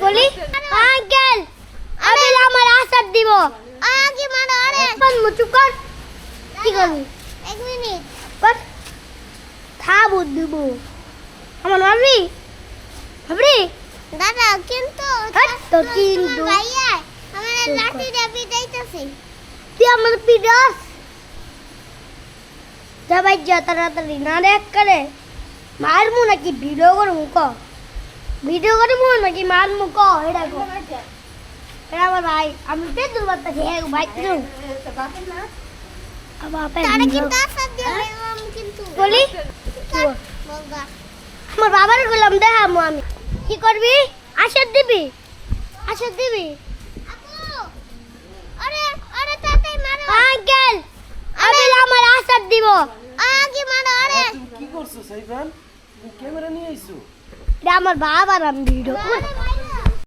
বলি আঙ্কেল আমি আমার আসার দিব আগে মারো আরে চুপ কর কি করবি এক মিনিট কর খাবো দিব আমার ভাবি ভাবি দাদা কিন্তু হাট তো কিন্তু। ভাইয়া আমার চুপ কর। লাঠি ডাবি যাইতাছে তুই আমার পিডাস সবাই যা তাড়াতাড়ি না দেখ করে মারমু নাকি? ভিডিও করব ক ভিডিও করব নাকি মারমু? ক এটা কো। এটা আমার ভাই। আমি ভাই আসার দিবে আমি কিন্তু। বলি? আমার বাবার গুলাম দেখামু আমি। কি করবি? আশার দিবি? আশার দিবি? আপু! আরে আরে তাতাই মারো। আঙ্কেল আমি আমার আশার দিব। আগে মারো আরে। কি করছ সাইফান? ক্যামেরা নিয়ে আইছো এটা আমার বাবার আমি ভিডিও